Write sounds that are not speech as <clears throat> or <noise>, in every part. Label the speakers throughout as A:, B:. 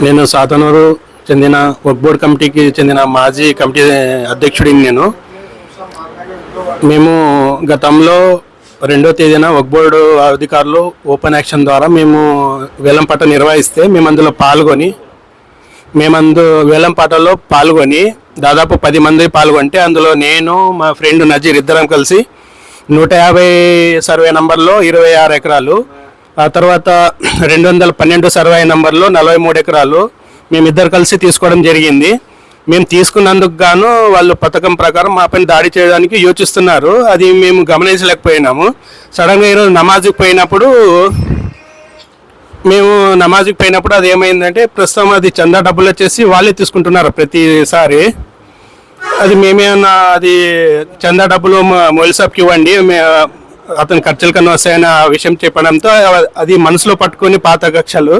A: నేను సాతనూరు చెందిన work board కమిటీకి చెందిన మాజీ కమిటీ అధ్యక్షుడిని నేను. మేము గతంలో రెండో తేదీన వర్క్ బోర్డు అధికారులు ఓపెన్ యాక్షన్ ద్వారా మేము వేలంపాట నిర్వహిస్తే మేము అందులో పాల్గొని మేమందు వేలంపాటలో పాల్గొని దాదాపు పది మంది పాల్గొంటే అందులో నేను మా ఫ్రెండ్ నజీర్ ఇద్దరం కలిసి నూట యాభై సర్వే నంబర్లో ఇరవై ఆరు ఎకరాలు ఆ తర్వాత రెండు వందల పన్నెండు సర్వే నంబర్లో నలభై మూడు ఎకరాలు మేమిద్దరు కలిసి తీసుకోవడం జరిగింది. మేము తీసుకున్నందుకు గాను వాళ్ళు పథకం ప్రకారం మా పని దాడి చేయడానికి యోచిస్తున్నారు. అది మేము గమనించలేకపోయినాము. సడన్గా ఈరోజు నమాజ్కి పోయినప్పుడు మేము నమాజ్కి పోయినప్పుడు అది ఏమైందంటే ప్రస్తుతం అది చందా డబ్బులు వచ్చేసి వాళ్ళే తీసుకుంటున్నారు ప్రతిసారి. అది మేమేమన్నా అది చందా డబ్బులు మొయిల్ షాప్కి ఇవ్వండి అతని ఖర్చులు కన్నా వస్తాయన్న విషయం చెప్పడంతో అది మనసులో పట్టుకొని పాత కక్షలు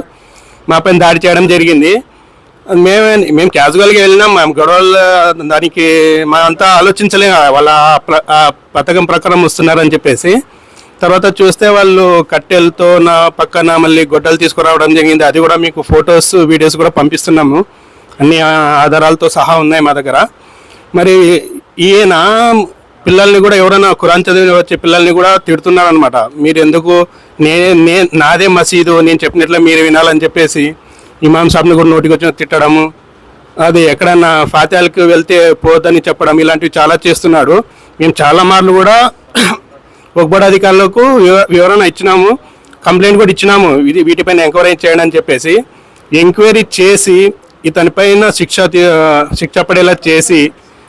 A: మా పైన దాడి చేయడం జరిగింది. మేమే మేము క్యాజువల్గా వెళ్ళినాం. మేము గొడవలు దానికి మా అంతా ఆలోచించలేము వాళ్ళ ఆ పథకం ప్రకారం వస్తున్నారని చెప్పేసి. తర్వాత చూస్తే వాళ్ళు కట్టెలతో నా పక్కన మళ్ళీ గొడ్డలు తీసుకురావడం జరిగింది. అది కూడా మీకు ఫొటోస్ వీడియోస్ కూడా పంపిస్తున్నాము. అన్ని ఆధారాలతో సహా ఉన్నాయి మా దగ్గర. మరి ఈయన పిల్లల్ని కూడా ఎవరైనా ఖురాన్ చదివి వచ్చే పిల్లల్ని కూడా తిడుతున్నారనమాట మీరు ఎందుకు నే నే నాదే మసీదు నేను చెప్పినట్లే మీరు వినాలని చెప్పేసి ఇమాం సాబ్ని కూడా నోటికి వచ్చిన తిట్టడము. అది ఎక్కడన్నా ఫాత్యాలకు వెళ్తే పోదని చెప్పడం ఇలాంటివి చాలా చేస్తున్నాడు. మేము చాలా మార్లు కూడా <clears throat> ఒకబడి అధికారులకు వివరణ ఇచ్చినాము. కంప్లైంట్ కూడా ఇచ్చినాము. ఇది వీటిపైన ఎంక్వైరీ చేయండి అని చెప్పేసి. ఎంక్వైరీ చేసి ఇతనిపైన శిక్ష తీ- శిక్ష పడేలా చేసి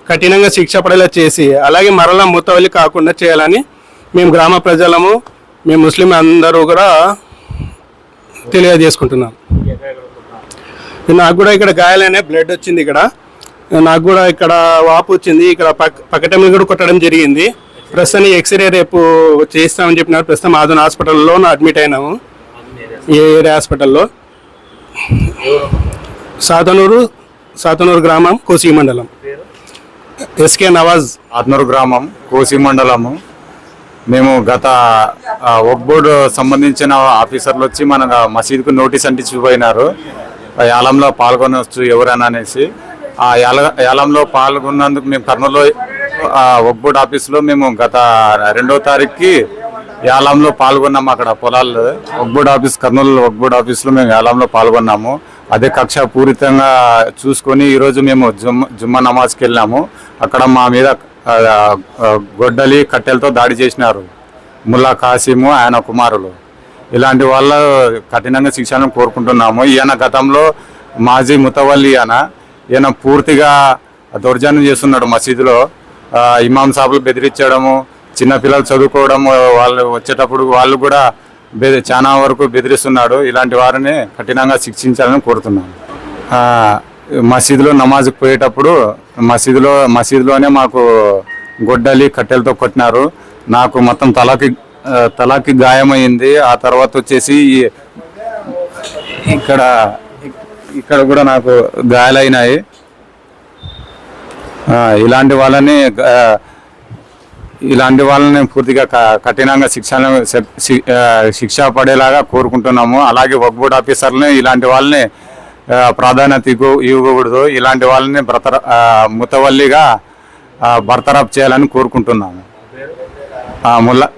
A: కఠినంగా శిక్ష పడేలా చేసి అలాగే మరలా ముత్తవల్లి కాకుండా చేయాలని మేము గ్రామ ప్రజలము మేము ముస్లిం అందరూ కూడా తెలియజేసుకుంటున్నాం. నాకు కూడా ఇక్కడ గాయాలనే బ్లడ్ వచ్చింది ఇక్కడ. నాకు కూడా ఇక్కడ వాపు వచ్చింది ఇక్కడ పక్క పక్కటమి కూడా కొట్టడం జరిగింది. ప్రస్తుతం ఎక్స్రే రేపు చేస్తామని చెప్పినారు. ప్రస్తుతం ఆధున హాస్పిటల్లో అడ్మిట్ అయినాము. ఏ ఏరియా హాస్పిటల్లో. సాతనూరు సాతనూరు గ్రామం కోసి మండలం. ఎస్కే నవాజ్
B: ఆత్నూరు గ్రామం కోసి మండలము. మేము గత వర్క్ బోర్డు సంబంధించిన ఆఫీసర్లు వచ్చి మన మసీదుకు నోటీస్ అంటించిపోయినారు. యాలంలో పాల్గొనవచ్చు ఎవరైనా అనేసి. ఆ యాల యాలంలో పాల్గొన్నందుకు మేము కర్నూలులో వర్క్ బోర్డు ఆఫీసులో మేము గత రెండో తారీఖుకి యాలంలో పాల్గొన్నాము అక్కడ పొలాల్లో. Work board office Kurnool work board ఆఫీసులో మేము యాలంలో పాల్గొన్నాము. అదే కక్ష పూరితంగా చూసుకొని ఈరోజు మేము జుమ్మ జుమ్మా నమాజ్కి వెళ్ళాము అక్కడ మా మీద గొడ్డలి కట్టెలతో దాడి చేసినారు. ముల్లా కాసిము ఆయన కుమారులు. ఇలాంటి వాళ్ళ కఠినంగా శిక్షను కోరుకుంటున్నాము. ఈయన గతంలో మాజీ ముతవల్లి ఈయన ఈయన పూర్తిగా దౌర్జన్యం చేస్తున్నాడు మసీదులో. ఇమాం సాబులు బెదిరించడము చిన్నపిల్లలు చదువుకోవడం వాళ్ళు వచ్చేటప్పుడు వాళ్ళు కూడా చాలా వరకు బెదిరిస్తున్నాడు. ఇలాంటి వారిని కఠినంగా శిక్షించాలని కోరుతున్నాను. మసీదులో నమాజ్కి పోయేటప్పుడు మసీదులో మసీదులోనే మాకు గొడ్డలి కట్టెలతో కొట్టినారు. నాకు మొత్తం తలకి తలకి గాయమైంది. ఆ తర్వాత వచ్చేసి ఈ- ఇక్కడ ఇక్కడ కూడా నాకు గాయాలైనాయి. ఇలాంటి వాళ్ళని ఇలాంటి వాళ్ళని పూర్తిగా క- కఠినంగా శిక్షణ శిక్ష పడేలాగా కోరుకుంటున్నాము. అలాగే వర్క్ బోర్డ్ ఆఫీసర్ని ఇలాంటి వాళ్ళని ప్రాధాన్యత ఇవ్వ- ఇవ్వకూడదు. ఇలాంటి వాళ్ళని బ్రతర ముతవల్లిగా బర్తరఫ్ చేయాలని కోరుకుంటున్నాము. ముల్లా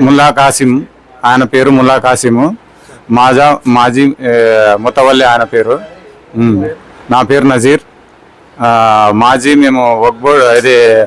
B: ముల్లా కాసిం ఆయన పేరు ముల్లా కాసిము. మాజా మాజీ ముతవల్లి ఆయన పేరు. నా పేరు నజీర్. మాజీ మేము వర్క్ బోర్డ్ ఇది